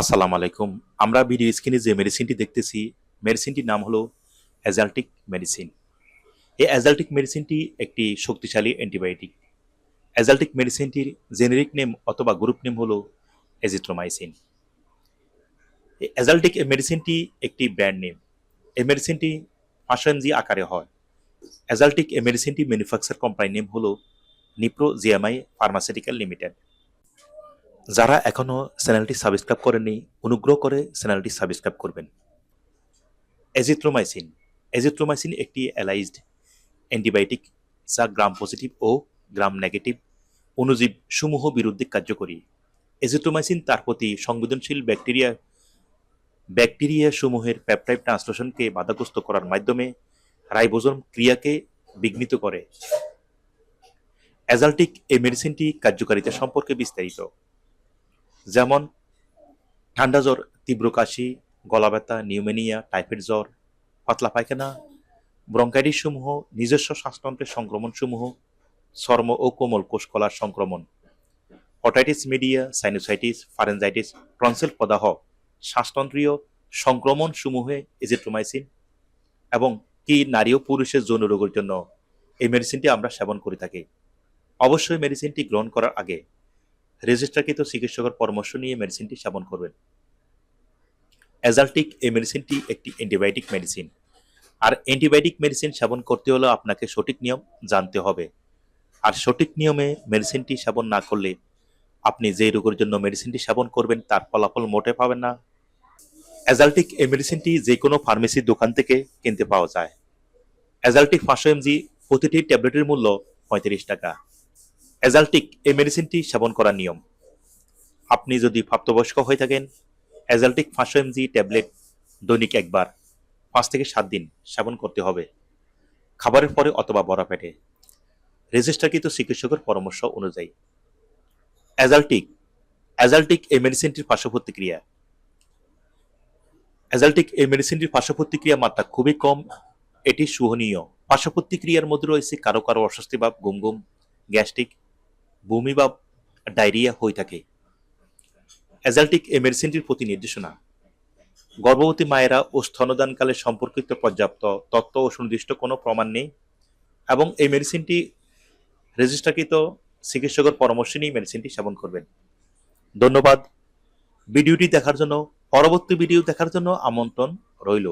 আসসালামু আলাইকুম। আমরা ভিডিও স্ক্রিনে যে মেডিসিনটি দেখতেছি, মেডিসিনটির নাম হলো অ্যাজাল্টিক মেডিসিন। এই অ্যাজাল্টিক মেডিসিনটি একটি শক্তিশালী অ্যান্টিবায়োটিক। অ্যাজাল্টিক মেডিসিনটির জেনেরিক নেম অথবা গ্রুপ নেম হলো এজিথ্রোমাইসিন। এই অ্যাজাল্টিক মেডিসিনটি একটি ব্র্যান্ড নেম। এই মেডিসিনটি পাঁচশো আকারে হয়। অ্যাজাল্টিক মেডিসিনটি ম্যানুফ্যাকচার কোম্পানির নেম হলো নিপ্রো জিএমআই ফার্মাসিউটিক্যাল লিমিটেড। যারা এখনও চ্যানেলটি সাবস্ক্রাইব করেননি, অনুগ্রহ করে চ্যানেলটি সাবস্ক্রাইব করবেন। এজিথ্রোমাইসিন। এজিথ্রোমাইসিন একটি অ্যালাইজড অ্যান্টিবায়োটিক যা গ্রাম পজিটিভ ও গ্রাম নেগেটিভ অণুজীব সমূহ বিরুদ্ধে কার্যকরী। এজিথ্রোমাইসিন তার প্রতি সংবেদনশীল ব্যাকটেরিয়া ব্যাকটেরিয়া সমূহের পেপটাইড ট্রান্সলেশনকে বাধাগ্রস্ত করার মাধ্যমে রাইবোজোম ক্রিয়াকে বিঘ্নিত করে। অ্যাজাল্টিক এই মেডিসিনটি কার্যকারিতা সম্পর্কে বিস্তারিত। যেমন ঠান্ডা জ্বর, তীব্র কাশি, গলা ব্যথা, নিউমোনিয়া, টাইফয়েড জ্বর, পাতলা পায়খানা ব্রঙ্কাইটিস সমূহ নিজস্ব শ্বাসতন্ত্রের সংক্রমণ সমূহ চর্ম ও কোমল কোষকলার সংক্রমণ otitis media, sinusitis, pharyngitis, tonsil প্রদাহ, শ্বাসতন্ত্রীয় সংক্রমণ সমূহে এজিট্রোমাইসিন এবং কি নারী ও পুরুষের যৌন রোগের জন্য এই মেডিসিনটি আমরা সেবন করে থাকি। অবশ্যই মেডিসিনটি গ্রহণ করার আগে রেজিস্টারকৃত চিকিৎসকের পরামর্শ নিয়ে মেডিসিনটি সেবন করবেন। অ্যাজাল্টিক এই মেডিসিনটি একটি অ্যান্টিবায়োটিক মেডিসিন আর অ্যান্টিবায়োটিক মেডিসিন সেবন করতে হলে আপনাকে সঠিক নিয়ম জানতে হবে। আর সঠিক নিয়মে মেডিসিনটি সেবন না করলে আপনি যে রোগের জন্য মেডিসিনটি সেবন করবেন, তার ফলাফল মোটে পাবেন না। অ্যাজাল্টিক এই মেডিসিনটি যে কোনো ফার্মেসির দোকান থেকে কিনতে পাওয়া যায়। অ্যাজাল্টিক পাঁচশো এমজি প্রতিটি ট্যাবলেটের মূল্য পঁয়ত্রিশ টাকা। অ্যাজাল্টিক এই মেডিসিনটি সেবন করার নিয়ম। আপনি যদি প্রাপ্তবয়স্ক হয়ে থাকেন অ্যাজাল্টিক পাঁচশো এমজি ট্যাবলেট দৈনিক একবার, পাঁচ থেকে সাত দিন সেবন করতে হবে। খাবারের পরে অথবা বড়া পেটে। রেজিস্টারকৃত চিকিৎসকের পরামর্শ অনুযায়ী। অ্যাজাল্টিক অ্যাজাল্টিক এই মেডিসিনটির পার্শ্ব প্রতিক্রিয়া। অ্যাজাল্টিক এই মেডিসিনটির পার্শ্ব প্রতিক্রিয়া মাত্রা খুবই কম। এটি সুহনীয়। পার্শ্ব প্রতিক্রিয়ার মধ্যে রয়েছে কারও কারও অস্বস্তি বা গুম গুম গ্যাস্ট্রিক বমি বা ডায়রিয়া হয়ে থাকে। অ্যাজাল্টিক এই মেডিসিনটির প্রতি নির্দেশনা। গর্ভবতী মায়েরা ও স্তনদানকালে সম্পর্কিত পর্যাপ্ত তত্ত্ব ও সুনির্দিষ্ট কোনো প্রমাণ নেই এবং এই মেডিসিনটি রেজিস্ট্রাকৃত চিকিৎসকের পরামর্শ নিয়ে মেডিসিনটি সেবন করবেন। ধন্যবাদ। ভিডিওটি দেখার জন্য, পরবর্তী ভিডিও দেখার জন্য আমন্ত্রণ রইল।